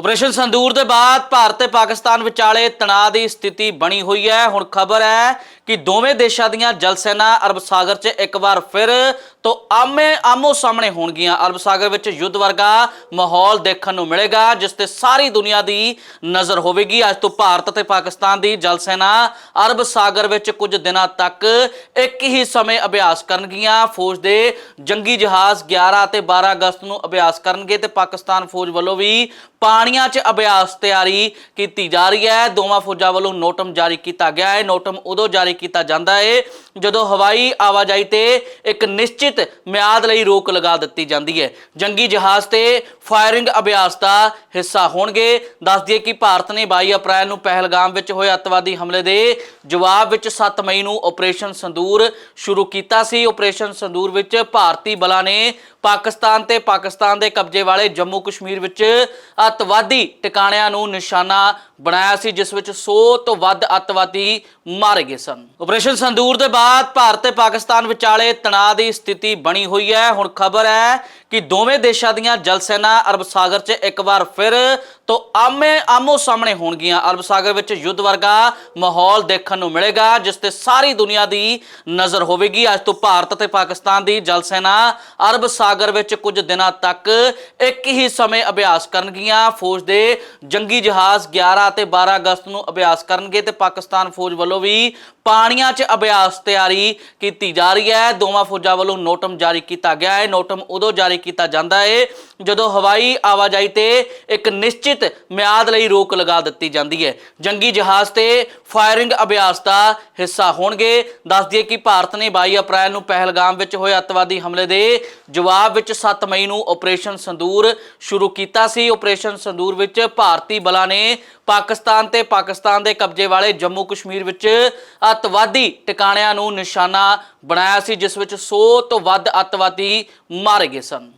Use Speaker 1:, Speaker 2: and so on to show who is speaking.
Speaker 1: Operation ਸੰਦੂਰ ਦੇ ਬਾਅਦ ਭਾਰਤ ਤੇ ਪਾਕਿਸਤਾਨ ਵਿਚਾਲੇ ਤਣਾਅ ਦੀ ਸਥਿਤੀ ਬਣੀ ਹੋਈ ਹੈ। ਹੁਣ ਖਬਰ ਹੈ ਕਿ ਦੋਵੇਂ ਦੇਸ਼ਾਂ ਦੀਆਂ ਜਲ ਸੈਨਾ ਅਰਬ ਸਾਗਰ 'ਚ ਇੱਕ ਵਾਰ ਫਿਰ ਤੋਂ ਆਮੇ ਆਮੋ ਸਾਹਮਣੇ ਹੋਣਗੀਆਂ। ਅਰਬ ਸਾਗਰ ਵਿੱਚ ਯੁੱਧ ਵਰਗਾ ਮਾਹੌਲ ਦੇਖਣ ਨੂੰ ਮਿਲੇਗਾ, ਜਿਸ ਤੇ ਸਾਰੀ ਦੁਨੀਆ ਦੀ ਨਜ਼ਰ ਹੋਵੇਗੀ। ਅੱਜ ਤੋਂ ਭਾਰਤ ਤੇ ਪਾਕਿਸਤਾਨ ਦੀ ਜਲ ਸੈਨਾ ਅਰਬ ਸਾਗਰ ਵਿੱਚ ਕੁਝ ਦਿਨਾਂ ਤੱਕ ਇੱਕ ਹੀ ਸਮੇਂ ਅਭਿਆਸ ਕਰਨਗੀਆਂ। ਫੌਜ ਦੇ ਜੰਗੀ ਜਹਾਜ਼ 11 ਅਤੇ 12 ਅਗਸਤ ਨੂੰ ਅਭਿਆਸ ਕਰਨਗੇ ਤੇ ਪਾਕਿਸਤਾਨ ਫੌਜ ਵੱਲੋਂ ਵੀ ਪਾਣੀ ਪਾਣੀਆਂ 'ਚ ਅਭਿਆਸ ਤਿਆਰੀ ਕੀਤੀ ਜਾ ਰਹੀ ਹੈ। ਦੋਵਾਂ ਫੌਜਾਂ ਵੱਲੋਂ ਨੋਟਮ ਜਾਰੀ ਕੀਤਾ ਗਿਆ ਹੈ। ਨੋਟਮ ਉਦੋਂ ਜਾਰੀ ਕੀਤਾ ਜਾਂਦਾ ਹੈ ਜਦੋਂ ਹਵਾਈ ਆਵਾਜਾਈ ਤੇ ਇੱਕ ਨਿਸ਼ਚਿਤ ਮਿਆਦ ਲਈ ਰੋਕ ਲਗਾ ਦਿੱਤੀ ਜਾਂਦੀ ਹੈ। ਜੰਗੀ ਜਹਾਜ਼ ਤੇ ਫਾਇਰਿੰਗ ਅਭਿਆਸ ਦਾ ਹਿੱਸਾ ਹੋਣਗੇ। ਦੱਸ ਦਈਏ ਕਿ ਭਾਰਤ ਨੇ 22 ਅਪ੍ਰੈਲ ਨੂੰ ਪਹਿਲਗਾਮ ਵਿੱਚ ਹੋਏ ਅੱਤਵਾਦੀ ਹਮਲੇ ਦੇ ਜਵਾਬ ਵਿੱਚ 7 ਮਈ ਨੂੰ ਆਪਰੇਸ਼ਨ ਸੰਦੂਰ ਸ਼ੁਰੂ ਕੀਤਾ ਸੀ। ਆਪਰੇਸ਼ਨ ਸੰਦੂਰ ਵਿੱਚ ਭਾਰਤੀ ਬਲਾਂ ਨੇ ਪਾਕਿਸਤਾਨ ਤੇ ਪਾਕਿਸਤਾਨ ਦੇ ਕਬਜ਼ੇ ਵਾਲੇ ਜੰਮੂ ਕਸ਼ਮੀਰ ਵਿੱਚ ਅੱਤਵਾਦੀ ਟਿਕਾਣਿਆਂ ਨੂੰ ਨਿਸ਼ਾਨਾ ਬਣਾਇਆ ਸੀ, ਜਿਸ ਵਿੱਚ 100 ਤੋਂ ਵੱਧ ਅੱਤਵਾਦੀ ਮਾਰੇ ਗਏ ਸਨ। ਆਪਰੇਸ਼ਨ ਸੰਦੂਰ ਦੇ ਬਾਅਦ ਭਾਰਤ ਤੇ ਪਾਕਿਸਤਾਨ ਵਿਚਾਲੇ ਤਣਾਅ ਦੀ ਸਥਿਤੀ ਬਣੀ ਹੋਈ ਹੈ। ਹੁਣ ਖਬਰ ਹੈ ਕਿ ਦੋਵੇਂ ਦੇਸ਼ਾਂ ਦੀਆਂ ਜਲ ਸੈਨਾ ਅਰਬ ਸਾਗਰ 'ਚ ਇੱਕ ਵਾਰ ਫਿਰ ਤੋਂ ਆਮੇ ਆਮੋ ਸਾਹਮਣੇ ਹੋਣਗੀਆਂ। ਅਰਬ ਸਾਗਰ ਵਿੱਚ ਯੁੱਧ ਵਰਗਾ ਮਾਹੌਲ ਦੇਖਣ ਨੂੰ ਮਿਲੇਗਾ, ਜਿਸ ਤੇ ਸਾਰੀ ਦੁਨੀਆ ਦੀ ਨਜ਼ਰ ਹੋਵੇਗੀ। ਅੱਜ ਤੋਂ ਭਾਰਤ ਤੇ ਪਾਕਿਸਤਾਨ ਦੀ ਜਲ ਸੈਨਾ ਅਰਬ ਸਾਗਰ ਵਿੱਚ ਕੁਝ ਦਿਨਾਂ ਤੱਕ ਇੱਕ ਹੀ ਸਮੇਂ ਅਭਿਆਸ ਕਰਨਗੀਆਂ। ਫੌਜ ਦੇ ਜੰਗੀ ਜਹਾਜ਼ 11 ਅਤੇ 12 ਅਗਸਤ ਨੂੰ ਅਭਿਆਸ ਕਰਨਗੇ ਤੇ ਪਾਕਿਸਤਾਨ ਫੌਜ ਵੱਲੋਂ ਵੀ ਪਾਣੀਆਂ 'ਚ ਅਭਿਆਸ ਤਿਆਰੀ ਕੀਤੀ ਜਾ ਰਹੀ ਹੈ। ਦੋਵਾਂ ਫੌਜਾਂ ਵੱਲੋਂ ਨੋਟਮ ਜਾਰੀ ਕੀਤਾ ਗਿਆ ਹੈ। ਨੋਟਮ ਉਦੋਂ ਜਾਰੀ ਕੀਤਾ ਜਾਂਦਾ ਹੈ ਜਦੋਂ ਹਵਾਈ ਆਵਾਜਾਈ ਤੇ ਇੱਕ ਨਿਸ਼ਚਿਤ ਮਿਆਦ ਲਈ ਰੋਕ ਲਗਾ ਦਿੱਤੀ ਜਾਂਦੀ ਹੈ। ਜੰਗੀ ਜਹਾਜ਼ ਤੇ ਫਾਇਰਿੰਗ ਅਭਿਆਸ ਦਾ ਹਿੱਸਾ ਹੋਣਗੇ। ਦੱਸ ਦਈਏ ਕਿ ਭਾਰਤ ਨੇ 22 ਅਪ੍ਰੈਲ ਨੂੰ ਪਹਿਲਗਾਮ ਵਿੱਚ ਹੋਏ ਅੱਤਵਾਦੀ ਹਮਲੇ ਦੇ ਜਵਾਬ ਵਿੱਚ 7 ਮਈ ਨੂੰ ਆਪਰੇਸ਼ਨ ਸੰਦੂਰ ਸ਼ੁਰੂ ਕੀਤਾ ਸੀ। ਆਪਰੇਸ਼ਨ ਸੰਦੂਰ ਵਿੱਚ ਭਾਰਤੀ ਬਲਾਂ ਨੇ ਪਾਕਿਸਤਾਨ ਤੇ ਪਾਕਿਸਤਾਨ ਦੇ ਕਬਜ਼ੇ ਵਾਲੇ ਜੰਮੂ ਕਸ਼ਮੀਰ ਵਿੱਚ ਅੱਤਵਾਦੀ ਟਿਕਾਣਿਆਂ ਨੂੰ ਨਿਸ਼ਾਨਾ ਬਣਾਇਆ ਸੀ, ਜਿਸ ਵਿੱਚ 100 ਤੋਂ ਵੱਧ ਅੱਤਵਾਦੀ ਮਾਰੇ ਗਏ ਸਨ।